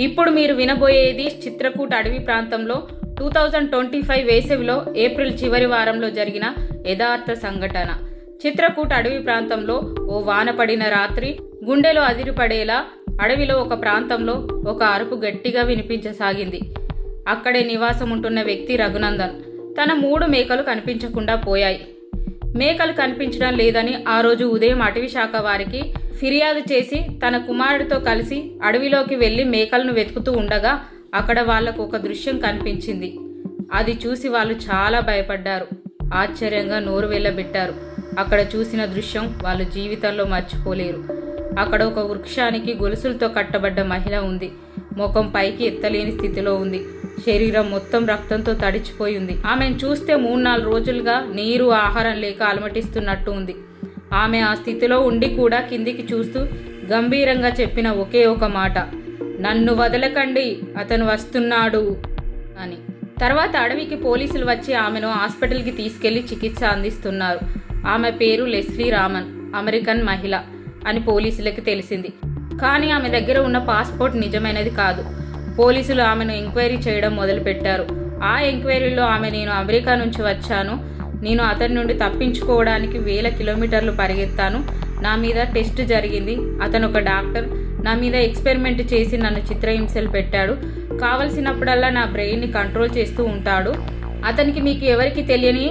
ఇప్పుడు మీరు వినబోయేది చిత్రకూట అడవి ప్రాంతంలో టూ థౌజండ్ ట్వంటీ ఫైవ్ వేసవిలో ఏప్రిల్ చివరి వారంలో జరిగిన యథార్థ సంఘటన. చిత్రకూట అడవి ప్రాంతంలో ఓ వాన పడిన రాత్రి గుండెలో అదిరిపడేలా అడవిలో ఒక ప్రాంతంలో ఒక అరుపు గట్టిగా వినిపించసాగింది. అక్కడే నివాసం ఉంటున్న వ్యక్తి రఘునందన్. తన మూడు మేకలు కనిపించకుండా పోయాయి. మేకలు కనిపించడం లేదని ఆ రోజు ఉదయం అటవీ శాఖ వారికి ఫిర్యాదు చేసి తన కుమారుడితో కలిసి అడవిలోకి వెళ్ళి మేకలను వెతుకుతూ ఉండగా అక్కడ వాళ్ళకు ఒక దృశ్యం కనిపించింది. అది చూసి వాళ్ళు చాలా భయపడ్డారు. ఆశ్చర్యంగా నోరు వెళ్ళబెట్టారు అక్కడ చూసిన దృశ్యం వాళ్ళు జీవితంలో మర్చిపోలేరు. అక్కడ ఒక వృక్షానికి గొలుసులతో కట్టబడ్డ మహిళ ఉంది. ముఖం పైకి ఎత్తలేని స్థితిలో ఉంది. శరీరం మొత్తం రక్తంతో తడిచిపోయి ఉంది. ఆమెను చూస్తే మూడు నాలుగు రోజులుగా నీరు ఆహారం లేక అలమటిస్తున్నట్టు ఉంది. ఆమె ఆ స్థితిలో ఉండి కూడా కిందికి చూస్తూ గంభీరంగా చెప్పిన ఒకే ఒక మాట. నన్ను వదలకండి అతను వస్తున్నాడు అని. తర్వాత అడవికి పోలీసులు వచ్చి ఆమెను హాస్పిటల్కి తీసుకెళ్ళి చికిత్స అందిస్తున్నారు. ఆమె పేరు లెస్లీ రామన్ అమెరికన్ మహిళ అని పోలీసులకు తెలిసింది. కానీ ఆమె దగ్గర ఉన్న పాస్పోర్ట్ నిజమైనది కాదు. పోలీసులు ఆమెను ఎంక్వైరీ చేయడం మొదలుపెట్టారు. ఆ ఎంక్వైరీలో ఆమె నేను అమెరికా నుంచి వచ్చాను. నేను అతని నుండి తప్పించుకోవడానికి వేల కిలోమీటర్లు పరిగెత్తాను. నా మీద టెస్ట్ జరిగింది. అతను ఒక డాక్టర్. నా మీద ఎక్స్పెరిమెంట్ చేసి నన్ను చిత్రహింసలు పెట్టాడు. కావలసినప్పుడల్లా నా బ్రెయిన్ని కంట్రోల్ చేస్తూ ఉంటాడు. అతనికి మీకు ఎవరికి తెలియని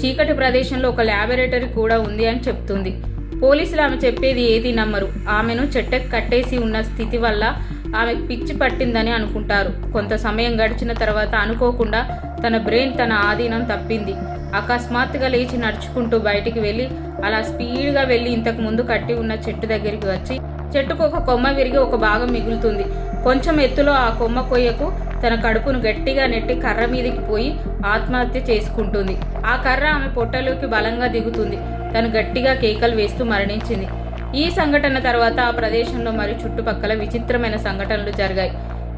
చీకటి ప్రదేశంలో ఒక ల్యాబొరేటరీ కూడా ఉంది అని చెప్తుంది. పోలీసులు ఆమె చెప్పేది ఏది నమ్మరు. ఆమెను చెట్టకు కట్టేసి ఉన్న స్థితి వల్ల ఆమెకు పిచ్చి పట్టిందని అనుకుంటారు. కొంత సమయం గడిచిన తర్వాత అనుకోకుండా తన బ్రెయిన్ తన ఆధీనం తప్పింది. అకస్మాత్తుగా లేచి నడుచుకుంటూ బయటికి వెళ్ళి అలా స్పీడ్గా వెళ్ళి ఇంతకు ముందు కట్టి ఉన్న చెట్టు దగ్గరికి వచ్చి చెట్టుకు ఒక కొమ్మ విరిగి ఒక భాగం మిగులుతుంది. కొంచెం ఎత్తులో ఆ కొమ్మ కొయ్యకు తన కడుపును గట్టిగా నెట్టి కర్ర మీదకి పోయి ఆత్మహత్య చేసుకుంటుంది. ఆ కర్ర ఆమె పొట్టలోకి బలంగా దిగుతుంది. తను గట్టిగా కేకలు వేస్తూ మరణించింది. ఈ సంఘటన తర్వాత ఆ ప్రదేశంలో మరియు చుట్టుపక్కల విచిత్రమైన సంఘటనలు జరిగాయి.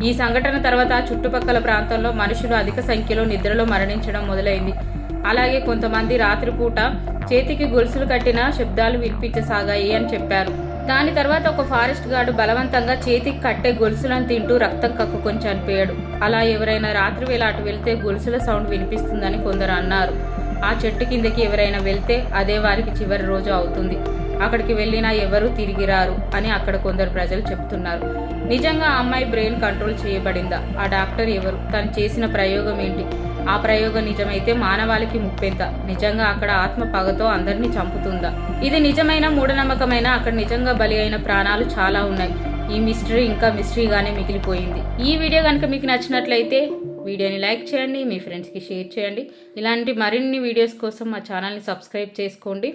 ఈ సంఘటన తర్వాత ఆ చుట్టుపక్కల ప్రాంతంలో మనుషులు అధిక సంఖ్యలో నిద్రలో మరణించడం మొదలైంది. అలాగే కొంతమంది రాత్రిపూట చేతికి గొలుసులు కట్టిన శబ్దాలు వినిపించసాగాయి అని చెప్పారు. దాని తర్వాత ఒక ఫారెస్ట్ గార్డు బలవంతంగా చేతికి కట్టే గొలుసులను తింటూ రక్తం కక్కుకొని చనిపోయాడు. అలా ఎవరైనా రాత్రి వేళ అటు వెళ్తే గొలుసుల సౌండ్ వినిపిస్తుందని కొందరు అన్నారు. ఆ చెట్టు కిందకి ఎవరైనా వెళ్తే అదే వారికి చివరి రోజు అవుతుంది. అక్కడికి వెళ్ళినా ఎవరూ తిరిగి రారు అని అక్కడ కొందరు ప్రజలు చెప్తున్నారు. నిజంగా అమ్మాయి బ్రెయిన్ కంట్రోల్ చేయబడిందా? ఆ డాక్టర్ ఎవరు? తను చేసిన ప్రయోగం ఏంటి? ఆ ప్రయోగం నిజమైతే మానవాళికి ముప్పెంత. నిజంగా అక్కడ ఆత్మ పగతో అందరినీ చంపుతుందా? ఇది నిజమైన మూఢనమ్మకమైన అక్కడ నిజంగా బలి అయిన ప్రాణాలు చాలా ఉన్నాయి. ఈ మిస్టరీ ఇంకా మిస్టరీగానే మిగిలిపోయింది. ఈ వీడియో కనుక మీకు నచ్చినట్లయితే వీడియోని లైక్ చేయండి మీ ఫ్రెండ్స్కి షేర్ చేయండి. ఇలాంటి మరిన్ని వీడియోస్ కోసం మా ఛానల్ని సబ్స్క్రైబ్ చేసుకోండి.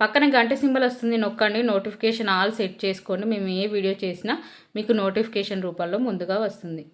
పక్కన గంట సింబల్ వస్తుంది నొక్కండి నోటిఫికేషన్ ఆల్ సెట్ చేసుకోండి. మేము ఏ వీడియో చేసినా మీకు నోటిఫికేషన్ రూపంలో ముందుగా వస్తుంది.